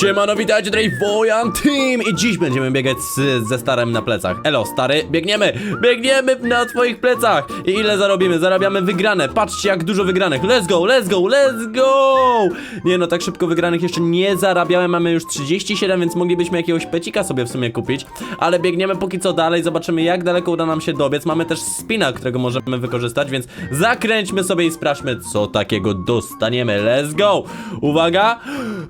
Siemano, witajcie tutaj Wojan Team. I dziś będziemy biegać z, ze starym na plecach. Elo, stary, biegniemy, biegniemy na twoich plecach. I ile zarobimy? Zarabiamy wygrane, patrzcie jak dużo wygranych. Let's go, let's go, let's go! Nie no, tak szybko wygranych jeszcze nie zarabiałem, mamy już 37, więc moglibyśmy jakiegoś pecika sobie w sumie kupić. Ale biegniemy póki co dalej, zobaczymy jak daleko uda nam się dobiec. Mamy też spina, którego możemy wykorzystać, więc zakręćmy sobie i sprawdźmy co takiego dostaniemy. Let's go, uwaga!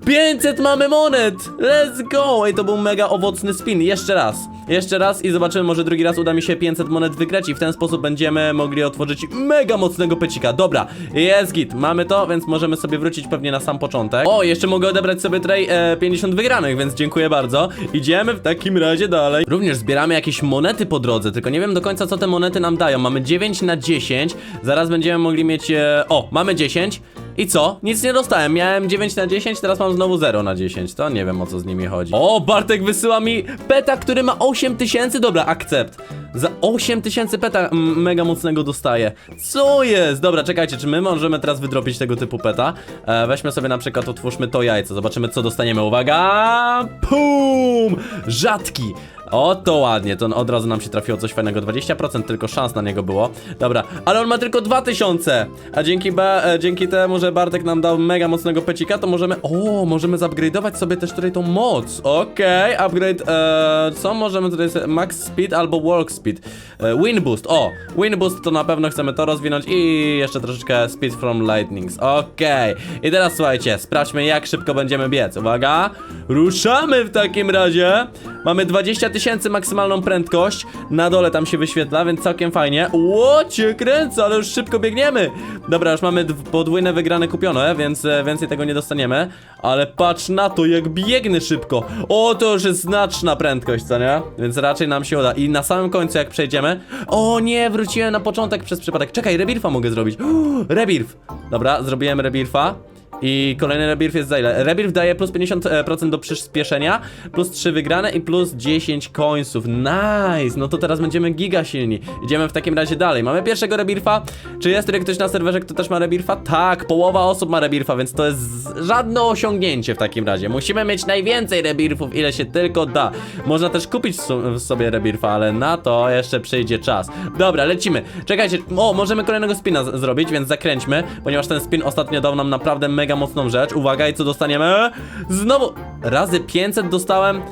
500 mamy monet! Let's go! Ej, to był mega owocny spin. Jeszcze raz. Jeszcze raz i zobaczymy, może drugi raz uda mi się 500 monet wygrać i w ten sposób będziemy mogli otworzyć mega mocnego pecika. Dobra, jest git. Mamy to, więc możemy sobie wrócić pewnie na sam początek. O, jeszcze mogę odebrać sobie tutaj e, 50 wygranych, więc dziękuję bardzo. Idziemy w takim razie dalej. Również zbieramy jakieś monety po drodze, tylko nie wiem do końca, co te monety nam dają. Mamy 9 na 10. Zaraz będziemy mogli mieć... E, o, mamy 10. I co? Nic nie dostałem. Miałem 9 na 10, teraz mam znowu 0 na 10. To nie wiem o co z nimi chodzi. O, Bartek wysyła mi peta, który ma 8000. Dobra, akcept. Za 8000 peta mm, mega mocnego dostaję. Co jest? Dobra, czekajcie, czy my możemy teraz wydropić tego typu peta? E, weźmy sobie na przykład, otwórzmy to jajco. Zobaczymy, co dostaniemy. Uwaga! Pum! Rzadki. O, to ładnie, to od razu nam się trafiło coś fajnego. 20% tylko szans na niego było. Dobra, ale on ma tylko 2000 A dzięki, ba, e, dzięki temu, że Bartek nam dał mega mocnego pecika To możemy, o, możemy zupgrade'ować sobie też tutaj tą moc. Okej, upgrade, e, co możemy tutaj sobie, max speed albo walk speed? E, Win boost, o, win boost to na pewno chcemy to rozwinąć I jeszcze troszeczkę speed from lightnings. Okej, i teraz słuchajcie, sprawdźmy jak szybko będziemy biec. Uwaga, ruszamy w takim razie Mamy 20 tysięcy maksymalną prędkość. Na dole tam się wyświetla, więc całkiem fajnie. Ło, cię kręcę, ale już szybko biegniemy. Dobra, już mamy dw- podwójne wygrane kupione Więc e, więcej tego nie dostaniemy. Ale patrz na to, jak biegnę szybko. O, to już jest znaczna prędkość, co nie? Więc raczej nam się uda. I na samym końcu jak przejdziemy O nie, wróciłem na początek przez przypadek. Czekaj, rebirfa mogę zrobić. Rebirf! Dobra, zrobiłem rebirfa i kolejny rebirth jest za ile? Rebirth daje plus 50% do przyspieszenia, plus 3 wygrane i plus 10 końców. Nice! No to teraz będziemy giga silni. Idziemy w takim razie dalej. Mamy pierwszego rebirfa. Czy jest tutaj ktoś na serwerze, kto też ma rebirfa? Tak, połowa osób ma rebirfa, więc to jest żadne osiągnięcie w takim razie. Musimy mieć najwięcej rebirfów, ile się tylko da. Można też kupić sobie rebirfa, ale na to jeszcze przyjdzie czas. Dobra, lecimy. Czekajcie, o, możemy kolejnego spina zrobić, więc zakręćmy, ponieważ ten spin ostatnio dał nam naprawdę mega mocną rzecz. Uwaga, i co dostaniemy? Znowu razy 500 dostałem.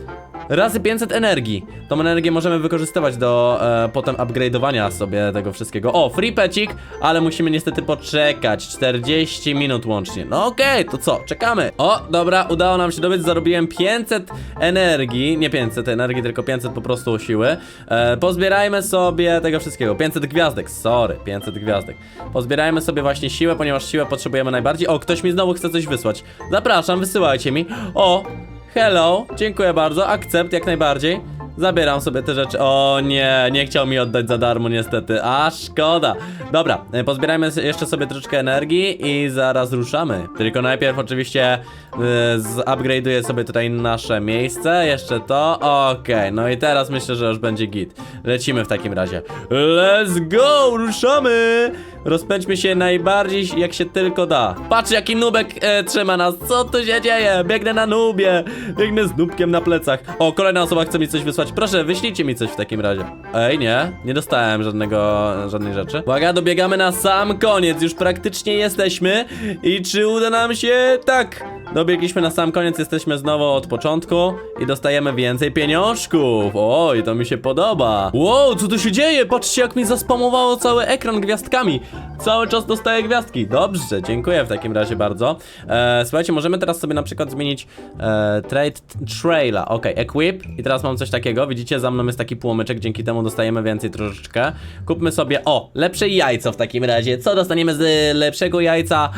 Razy 500 energii. Tą energię możemy wykorzystywać do e, potem upgrade'owania sobie tego wszystkiego. O, free pecik, ale musimy niestety poczekać. 40 minut łącznie. No okej, to co? Czekamy. O, dobra, udało nam się dobyć. Zarobiłem 500 energii. Nie 500 energii, tylko 500 po prostu siły. E, pozbierajmy sobie tego wszystkiego. 500 gwiazdek, sorry, 500 gwiazdek. Pozbierajmy sobie właśnie siłę, ponieważ siłę potrzebujemy najbardziej. O, ktoś mi znowu chce coś wysłać. Zapraszam, wysyłajcie mi. O, Hello, dziękuję bardzo, akcept jak najbardziej. Zabieram sobie te rzeczy. O nie, nie chciał mi oddać za darmo niestety. A szkoda. Dobra, e, pozbierajmy jeszcze sobie troszeczkę energii i zaraz ruszamy. Tylko najpierw oczywiście y, zupgrade'uję sobie tutaj nasze miejsce. Jeszcze to. Okej, no i teraz myślę, że już będzie git. Lecimy w takim razie. Let's go, ruszamy! Rozpędźmy się najbardziej jak się tylko da. Patrz jaki nubek e, trzyma nas. Co tu się dzieje? Biegnę na nubie. Biegnę z nubkiem na plecach. O, kolejna osoba chce mi coś wysłać. Proszę, wyślijcie mi coś w takim razie. Ej, nie. Nie dostałem żadnego, żadnej rzeczy. Uwaga, dobiegamy na sam koniec. Już praktycznie jesteśmy. I czy uda nam się? Tak. Dobiegliśmy na sam koniec, jesteśmy znowu od początku i dostajemy więcej pieniążków. Oj, to mi się podoba. Wow, co tu się dzieje? Patrzcie, jak mi zaspamowało cały ekran gwiazdkami. Cały czas dostaję gwiazdki. Dobrze, dziękuję w takim razie bardzo. E, słuchajcie, możemy teraz sobie na przykład zmienić e, trade traila. Ok, equip. I teraz mam coś takiego. Widzicie, za mną jest taki płomyczek, dzięki temu dostajemy więcej troszeczkę. Kupmy sobie, o, lepsze jajco w takim razie. Co dostaniemy z lepszego jajca?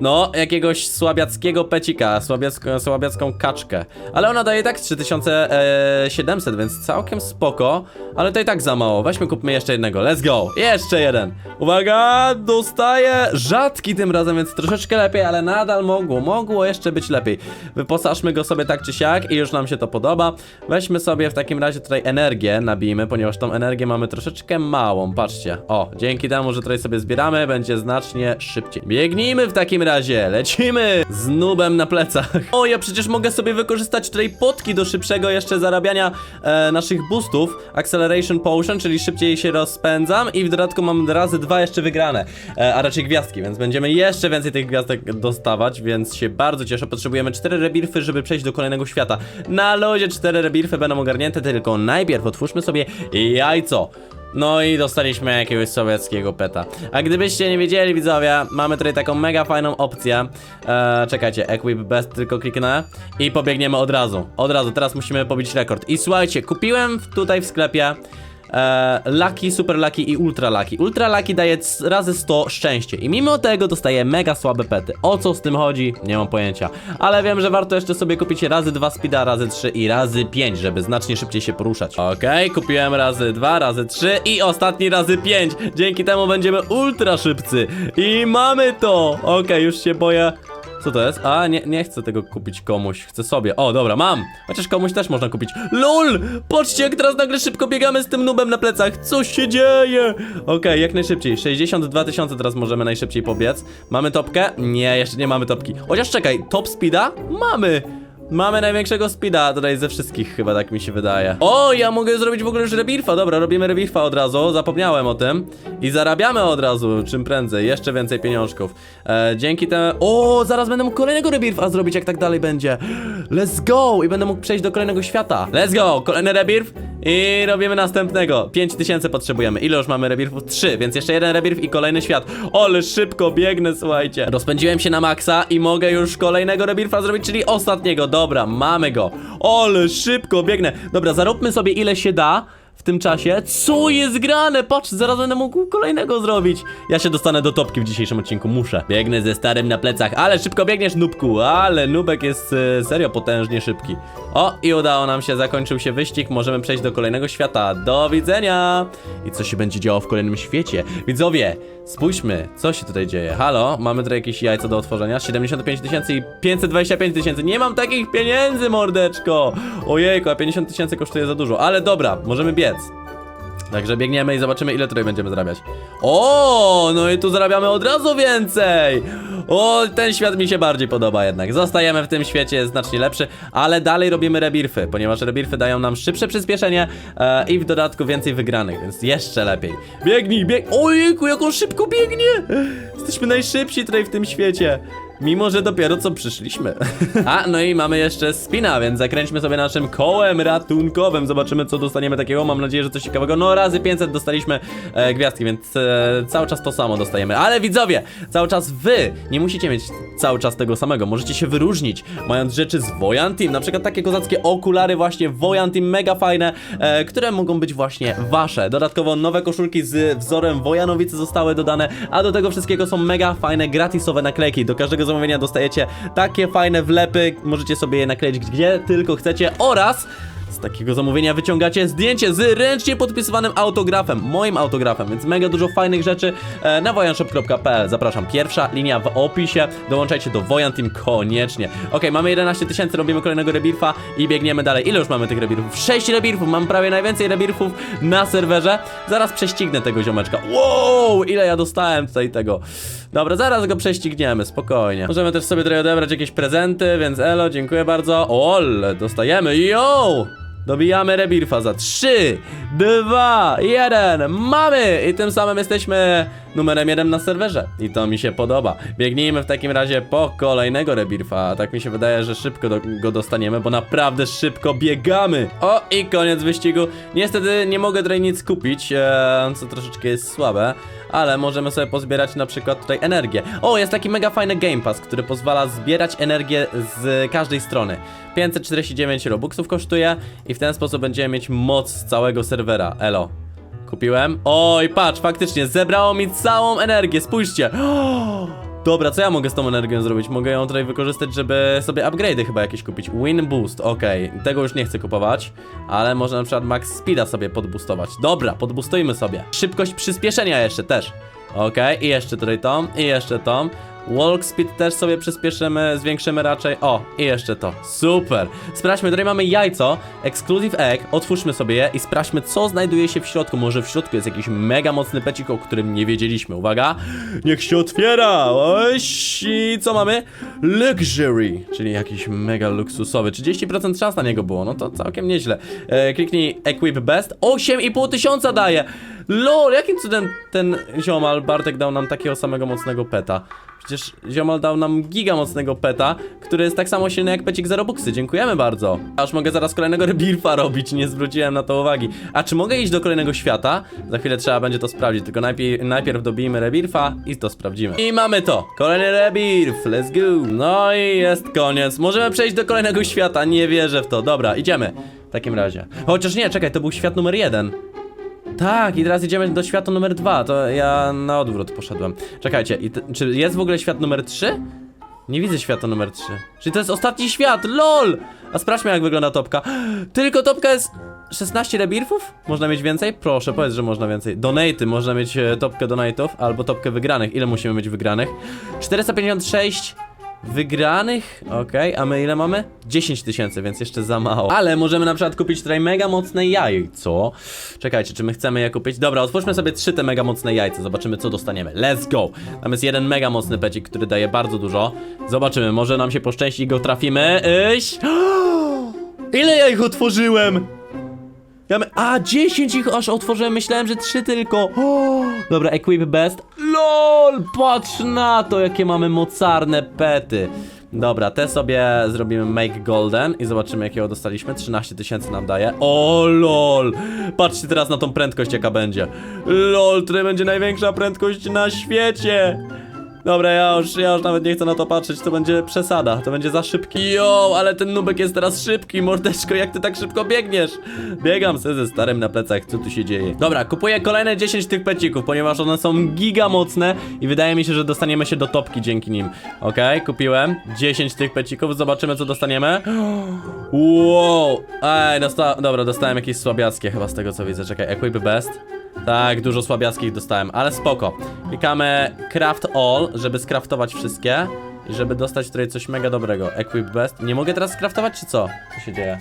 No, jakiegoś słabiackiego pecika, słabiacką, słabiacką kaczkę. Ale ona daje tak 3700, więc całkiem spoko. Ale to i tak za mało. Weźmy, kupmy jeszcze jednego. Let's go! Jeszcze jeden. Uwaga, dostaję rzadki tym razem, więc troszeczkę lepiej, ale nadal mogło, mogło jeszcze być lepiej. Wyposażmy go sobie tak czy siak i już nam się to podoba. Weźmy sobie w takim razie tutaj energię, nabijmy, ponieważ tą energię mamy troszeczkę małą. Patrzcie. O, dzięki temu, że tutaj sobie zbieramy, będzie znacznie szybciej. Biegnijmy w takim takim razie lecimy z nubem na plecach. O, ja przecież mogę sobie wykorzystać tutaj potki do szybszego jeszcze zarabiania e, naszych boostów. Acceleration Potion, czyli szybciej się rozpędzam i w dodatku mam razy dwa jeszcze wygrane, e, a raczej gwiazdki, więc będziemy jeszcze więcej tych gwiazdek dostawać, więc się bardzo cieszę. Potrzebujemy cztery rebirfy, żeby przejść do kolejnego świata. Na lodzie cztery rebirfy będą ogarnięte, tylko najpierw otwórzmy sobie jajco. No i dostaliśmy jakiegoś sowieckiego peta. A gdybyście nie wiedzieli, widzowie, mamy tutaj taką mega fajną opcję. Eee, czekajcie, Equip Best tylko kliknę i pobiegniemy od razu. Od razu, teraz musimy pobić rekord. I słuchajcie, kupiłem tutaj w sklepie e, Lucky, Super Lucky i Ultra Lucky. Ultra Lucky daje razy 100 szczęście i mimo tego dostaje mega słabe pety. O co z tym chodzi? Nie mam pojęcia. Ale wiem, że warto jeszcze sobie kupić razy 2 speeda, razy 3 i razy 5, żeby znacznie szybciej się poruszać. Okej, kupiłem razy 2, razy 3 i ostatni razy 5. Dzięki temu będziemy ultra szybcy. I mamy to! Okej, już się boję. Co to jest? A, nie, nie chcę tego kupić komuś, chcę sobie. O, dobra, mam! Chociaż komuś też można kupić. LOL! Patrzcie, jak teraz nagle szybko biegamy z tym nubem na plecach. Co się dzieje? Okej, jak najszybciej. 62 tysiące teraz możemy najszybciej pobiec. Mamy topkę? Nie, jeszcze nie mamy topki. Chociaż czekaj, top speeda? Mamy! Mamy największego speeda tutaj ze wszystkich, chyba tak mi się wydaje. O, ja mogę zrobić w ogóle już rebirfa. Dobra, robimy rebirfa od razu, zapomniałem o tym. I zarabiamy od razu, czym prędzej, jeszcze więcej pieniążków. E, dzięki temu... O, zaraz będę mógł kolejnego rebirfa zrobić, jak tak dalej będzie. Let's go! I będę mógł przejść do kolejnego świata. Let's go! Kolejny rebirf i robimy następnego. 5000 potrzebujemy. Ile już mamy rebirfów? 3, więc jeszcze jeden rebirf i kolejny świat. Ale szybko biegnę, słuchajcie. Rozpędziłem się na maksa i mogę już kolejnego rebirfa zrobić, czyli ostatniego. Dobra, mamy go. Ale szybko biegnę. Dobra, zaróbmy sobie ile się da. W tym czasie, co jest grane? Patrz, zaraz będę mógł kolejnego zrobić. Ja się dostanę do topki w dzisiejszym odcinku, muszę. Biegnę ze starym na plecach, ale szybko biegniesz, nubku. Ale nubek jest e, serio potężnie szybki. O, i udało nam się, zakończył się wyścig. Możemy przejść do kolejnego świata. Do widzenia! I co się będzie działo w kolejnym świecie? Widzowie, spójrzmy, co się tutaj dzieje. Halo, mamy tutaj jakieś jajca do otworzenia. 75 tysięcy i 525 tysięcy. Nie mam takich pieniędzy, mordeczko! Ojejku, a 50 tysięcy kosztuje za dużo. Ale dobra, możemy biec. Także biegniemy i zobaczymy ile tutaj będziemy zarabiać. O, no i tu zarabiamy od razu więcej! O, ten świat mi się bardziej podoba jednak. Zostajemy w tym świecie, jest znacznie lepszy Ale dalej robimy rebirfy Ponieważ rebirfy dają nam szybsze przyspieszenie e, I w dodatku więcej wygranych, więc jeszcze lepiej. Biegnij, bieg... Ojejku, jak on szybko biegnie! Jesteśmy najszybsi tutaj w tym świecie Mimo, że dopiero co przyszliśmy. A, no i mamy jeszcze spina, więc zakręćmy sobie naszym kołem ratunkowym. Zobaczymy, co dostaniemy takiego. Mam nadzieję, że coś ciekawego. No, razy 500 dostaliśmy e, gwiazdki, więc e, cały czas to samo dostajemy. Ale widzowie, cały czas wy nie musicie mieć cały czas tego samego. Możecie się wyróżnić, mając rzeczy z Wojan Team. Na przykład takie kozackie okulary właśnie Wojan Team, mega fajne, e, które mogą być właśnie wasze. Dodatkowo nowe koszulki z wzorem Wojanowicy zostały dodane, a do tego wszystkiego są mega fajne, gratisowe naklejki. Do każdego zamówienia dostajecie takie fajne wlepy, możecie sobie je nakleić gdzie tylko chcecie oraz z takiego zamówienia wyciągacie zdjęcie z ręcznie podpisywanym autografem, moim autografem, więc mega dużo fajnych rzeczy e, na wojanshop.pl. Zapraszam, pierwsza linia w opisie, dołączajcie do Wojan Team koniecznie. Ok, mamy 11 tysięcy, robimy kolejnego rebirfa i biegniemy dalej. Ile już mamy tych rebirfów? 6 rebirfów, mam prawie najwięcej rebirfów na serwerze. Zaraz prześcignę tego ziomeczka. Wow, ile ja dostałem tutaj tego. Dobra, zaraz go prześcigniemy, spokojnie. Możemy też sobie tutaj odebrać jakieś prezenty, więc elo, dziękuję bardzo. Ole, dostajemy, yo! Dobijamy rebirfa za 3, 2, 1, mamy! I tym samym jesteśmy numerem 1 na serwerze. I to mi się podoba. Biegnijmy w takim razie po kolejnego rebirfa. Tak mi się wydaje, że szybko do, go dostaniemy, bo naprawdę szybko biegamy. O, i koniec wyścigu. Niestety nie mogę tutaj nic kupić, e, co troszeczkę jest słabe. Ale możemy sobie pozbierać na przykład tutaj energię. O, jest taki mega fajny Game Pass, który pozwala zbierać energię z każdej strony. 549 robuxów kosztuje i w ten sposób będziemy mieć moc całego serwera. Elo. Kupiłem. Oj, patrz, faktycznie zebrało mi całą energię, spójrzcie. Dobra, co ja mogę z tą energią zrobić? Mogę ją tutaj wykorzystać, żeby sobie upgrade'y chyba jakieś kupić. Win Boost, okej. Tego już nie chcę kupować, ale może na przykład Max Speeda sobie podboostować. Dobra, podboostujmy sobie. Szybkość przyspieszenia jeszcze też. Okej, i jeszcze tutaj tą, i jeszcze tą. Walk speed też sobie przyspieszymy, zwiększymy raczej. O, i jeszcze to. Super. Sprawdźmy, tutaj mamy jajco, exclusive egg. Otwórzmy sobie je i sprawdźmy, co znajduje się w środku. Może w środku jest jakiś mega mocny pecik, o którym nie wiedzieliśmy. Uwaga, niech się otwiera. Oś, i co mamy? Luxury, czyli jakiś mega luksusowy. 30% szans na niego było, no to całkiem nieźle. E, kliknij equip best. 8,5 tysiąca daje. Lol, jakim cudem ten ziomal Bartek dał nam takiego samego mocnego peta? Przecież ziomal dał nam giga mocnego peta, który jest tak samo silny jak pecik za Robuxy. Dziękujemy bardzo. Aż mogę zaraz kolejnego rebirfa robić, nie zwróciłem na to uwagi. A czy mogę iść do kolejnego świata? Za chwilę trzeba będzie to sprawdzić, tylko najpierw, najpierw dobijmy rebirfa i to sprawdzimy. I mamy to! Kolejny rebirf, let's go! No i jest koniec. Możemy przejść do kolejnego świata, nie wierzę w to. Dobra, idziemy. W takim razie. Chociaż nie, czekaj, to był świat numer jeden. Tak, i teraz idziemy do świata numer dwa. To ja na odwrót poszedłem. Czekajcie, czy jest w ogóle świat numer 3? Nie widzę świata numer 3. Czyli to jest ostatni świat, lol! A sprawdźmy jak wygląda topka. Tylko topka jest 16 rebirfów? Można mieć więcej? Proszę, powiedz, że można więcej. Donaty, można mieć e, topkę donatów albo topkę wygranych. Ile musimy mieć wygranych? 456 Wygranych? Okej, a my ile mamy? 10 tysięcy, więc jeszcze za mało. Ale możemy na przykład kupić tutaj mega mocne jajco. Czekajcie, czy my chcemy je kupić? Dobra, otwórzmy sobie trzy te mega mocne jajca, zobaczymy co dostaniemy. Let's go! Tam jest jeden mega mocny pecik, który daje bardzo dużo. Zobaczymy, może nam się poszczęści i go trafimy. Iś! Ile ja ich otworzyłem? A, 10 ich aż otworzyłem, myślałem, że 3 tylko. O, dobra, equip best. LOL, patrz na to, jakie mamy mocarne pety. Dobra, te sobie zrobimy make golden i zobaczymy jakiego dostaliśmy. 13 tysięcy nam daje. O lol! Patrzcie teraz na tą prędkość jaka będzie. LOL, tutaj będzie największa prędkość na świecie. Dobra, ja już, ja już nawet nie chcę na to patrzeć, to będzie przesada, to będzie za szybki. Jo, ale ten nubek jest teraz szybki, mordeczko, jak ty tak szybko biegniesz? Biegam se ze starym na plecach, co tu się dzieje? Dobra, kupuję kolejne 10 tych pecików, ponieważ one są giga mocne i wydaje mi się, że dostaniemy się do topki dzięki nim. Okej, kupiłem 10 tych pecików, zobaczymy co dostaniemy. Wow, ej, dosta dobra, dostałem jakieś słabiackie chyba z tego co widzę, czekaj, equip best. Tak, dużo słabiackich dostałem, ale spoko. Klikamy craft all, żeby skraftować wszystkie i żeby dostać tutaj coś mega dobrego. Equip best. Nie mogę teraz skraftować, czy co? Co się dzieje?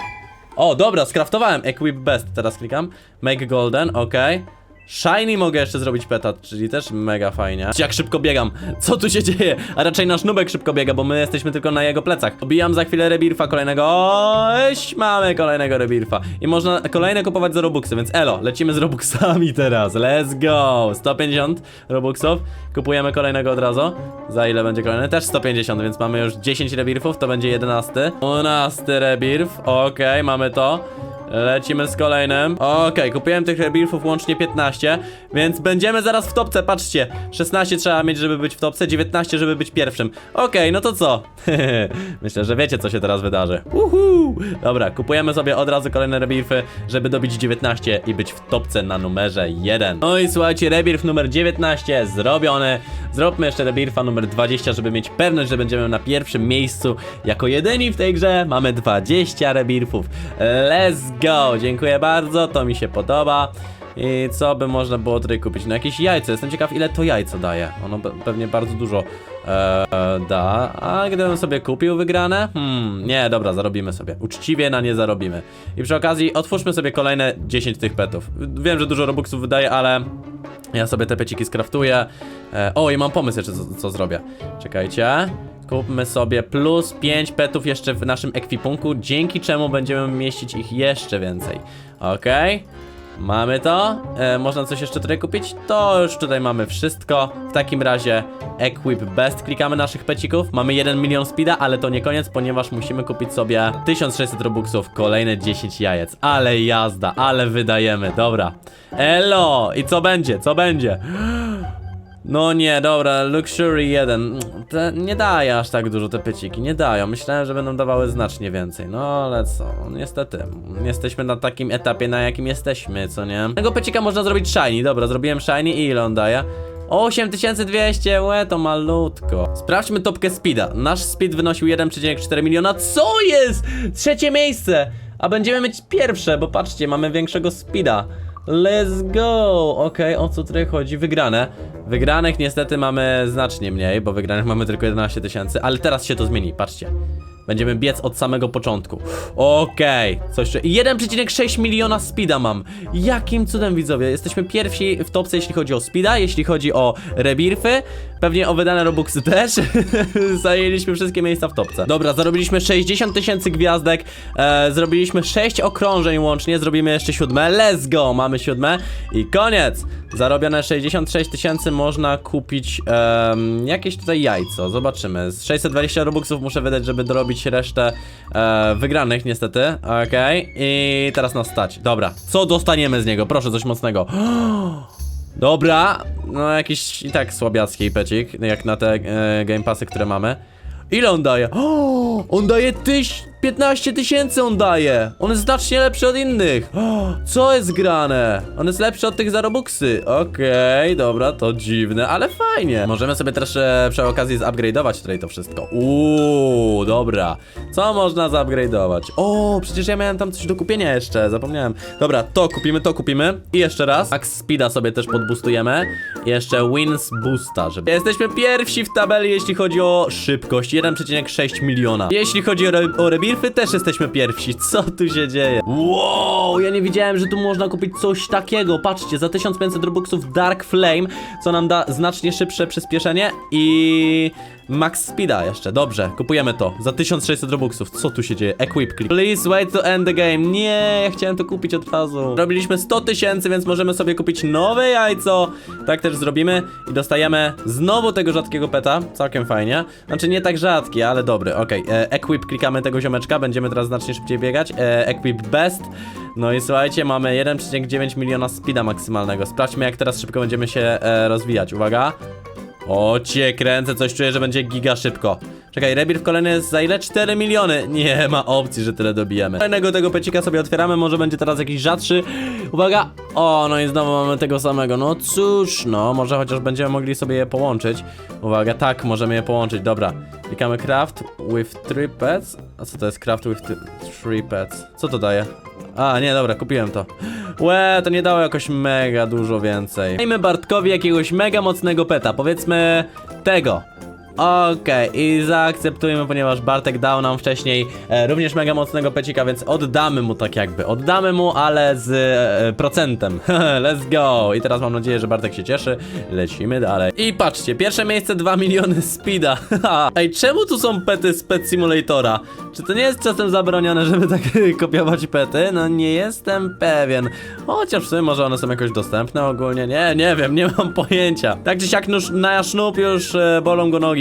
O, dobra, skraftowałem equip best. Teraz klikam. Make golden, okej. Shiny mogę jeszcze zrobić peta, czyli też mega fajnie. Jak szybko biegam, co tu się dzieje? A raczej nasz nubek szybko biega, bo my jesteśmy tylko na jego plecach. Obijam za chwilę rebirfa kolejnego. Oś, mamy kolejnego rebirfa. I można kolejne kupować za robuxy, więc elo, lecimy z robuxami teraz. Let's go! 150 robuxów. Kupujemy kolejnego od razu. Za ile będzie kolejny? Też 150, więc mamy już 10 rebirfów, to będzie 11. 12 rebirf, okej, mamy to. Lecimy z kolejnym. Okej, kupiłem tych rebirfów łącznie 15, więc będziemy zaraz w topce, patrzcie. 16 trzeba mieć, żeby być w topce, 19, żeby być pierwszym. Okej, no to co? Myślę, że wiecie, co się teraz wydarzy. Uhu! Dobra, kupujemy sobie od razu kolejne rebirfy, żeby dobić 19 i być w topce na numerze 1. No i słuchajcie, rebirf numer 19 zrobiony. Zróbmy jeszcze rebirfa numer 20, żeby mieć pewność, że będziemy na pierwszym miejscu jako jedyni w tej grze. Mamy 20 rebirfów. Let's go! Dziękuję bardzo, to mi się podoba. I co by można było tutaj kupić? No jakieś jajce. Jestem ciekaw, ile to jajco daje. Ono pe- pewnie bardzo dużo e, da. A gdybym sobie kupił wygrane? Hmm, nie, dobra, zarobimy sobie. Uczciwie na nie zarobimy. I przy okazji otwórzmy sobie kolejne 10 tych petów. Wiem, że dużo robuxów wydaje, ale ja sobie te peciki skraftuję. E, o, i mam pomysł jeszcze, co, co zrobię. Czekajcie. Kupmy sobie plus 5 petów jeszcze w naszym ekwipunku, dzięki czemu będziemy mieścić ich jeszcze więcej. Okej. Mamy to. E, można coś jeszcze tutaj kupić? To już tutaj mamy wszystko. W takim razie Equip Best. Klikamy naszych pecików. Mamy 1 milion speeda, ale to nie koniec, ponieważ musimy kupić sobie 1600 robuxów, kolejne 10 jajec. Ale jazda, ale wydajemy. Dobra. Elo! I co będzie? Co będzie? No nie, dobra, Luxury 1. Te nie daje aż tak dużo te pyciki, nie dają. Myślałem, że będą dawały znacznie więcej. No ale co, niestety. Jesteśmy na takim etapie, na jakim jesteśmy, co nie? Tego pycika można zrobić shiny. Dobra, zrobiłem shiny i ile on daje? 8200, łe, to malutko. Sprawdźmy topkę speeda. Nasz speed wynosił 1,4 miliona. Co jest? Trzecie miejsce! A będziemy mieć pierwsze, bo patrzcie, mamy większego speeda. Let's go! Okej, o co tutaj chodzi? Wygrane. Wygranych niestety mamy znacznie mniej, bo wygranych mamy tylko 11 tysięcy, ale teraz się to zmieni, patrzcie. Będziemy biec od samego początku. Okej, coś jeszcze. 1,6 miliona speeda mam. Jakim cudem widzowie? Jesteśmy pierwsi w topce, jeśli chodzi o speeda, jeśli chodzi o rebirfy, pewnie o wydane robuxy też. Zajęliśmy wszystkie miejsca w topce. Dobra, zarobiliśmy 60 tysięcy gwiazdek, e, zrobiliśmy 6 okrążeń łącznie, zrobimy jeszcze siódme. Let's go! Mamy siódme i koniec! Zarobione 66 tysięcy można kupić jakieś tutaj jajco. Zobaczymy. Z 620 robuxów muszę wydać, żeby dorobić resztę e, wygranych, niestety. Okej. I teraz nas stać. Dobra. Co dostaniemy z niego? Proszę, coś mocnego. Dobra. No jakiś i tak słabiacki pecik, jak na te e, game passy, które mamy. Ile on daje? O, on daje tyś... 15 tysięcy on daje! On jest znacznie lepszy od innych! Co jest grane? On jest lepszy od tych za Robuxy. Okej, dobra, to dziwne, ale fajnie. Możemy sobie też e, przy okazji zupgrade'ować tutaj to wszystko. Uuu, dobra. Co można zupgrade'ować? O, przecież ja miałem tam coś do kupienia jeszcze, zapomniałem. Dobra, to kupimy, to kupimy. I jeszcze raz. Max Speeda sobie też podboostujemy. I Jeszcze Wins Boosta, żeby... Jesteśmy pierwsi w tabeli, jeśli chodzi o szybkość. 1,6 miliona. Jeśli chodzi o, re o rebirfy, też jesteśmy pierwsi. Co tu się dzieje? Wow, ja nie wiedziałem, że tu można kupić coś takiego. Patrzcie, za 1500 robuxów Dark Flame, co nam da znacznie szybsze przyspieszenie i... Max Speeda jeszcze, dobrze, kupujemy to za 1600 robuxów. Co tu się dzieje? Equip click. Please wait to end the game. Nie, ja chciałem to kupić od razu. Robiliśmy 100 tysięcy, więc możemy sobie kupić nowe jajco. Tak też zrobimy i dostajemy znowu tego rzadkiego peta. Całkiem fajnie. Znaczy nie tak rzadki, ale dobry. Okej, e, equip klikamy tego ziomeczka, będziemy teraz znacznie szybciej biegać. E, equip best. No i słuchajcie, mamy 1,9 miliona speeda maksymalnego. Sprawdźmy jak teraz szybko będziemy się e, rozwijać. Uwaga. O cię kręcę, coś czuję, że będzie giga szybko. Czekaj, rebirth kolejny jest za ile? 4 miliony. Nie ma opcji, że tyle dobijemy. Kolejnego tego pecika sobie otwieramy, może będzie teraz jakiś rzadszy. Uwaga! O, no i znowu mamy tego samego. No cóż, no, może chociaż będziemy mogli sobie je połączyć. Uwaga, tak, możemy je połączyć, dobra. Klikamy craft with three pets. A co to jest craft with th- three pets? Co to daje? A, nie, dobra, kupiłem to. Łe, to nie dało jakoś mega dużo więcej. Dajmy Bartkowi jakiegoś mega mocnego peta, powiedzmy tego. Okej, i zaakceptujmy, ponieważ Bartek dał nam wcześniej e, również mega mocnego pecika, więc oddamy mu tak jakby. Oddamy mu, ale z e, procentem. Let's go! I teraz mam nadzieję, że Bartek się cieszy. Lecimy dalej. I patrzcie, pierwsze miejsce 2 miliony speeda. Ej, czemu tu są pety z Pet Simulatora? Czy to nie jest czasem zabronione, żeby tak kopiować pety? No nie jestem pewien. Chociaż w sumie może one są jakoś dostępne ogólnie. Nie, nie wiem, nie mam pojęcia. Tak czy siak na sznub już e, bolą go nogi,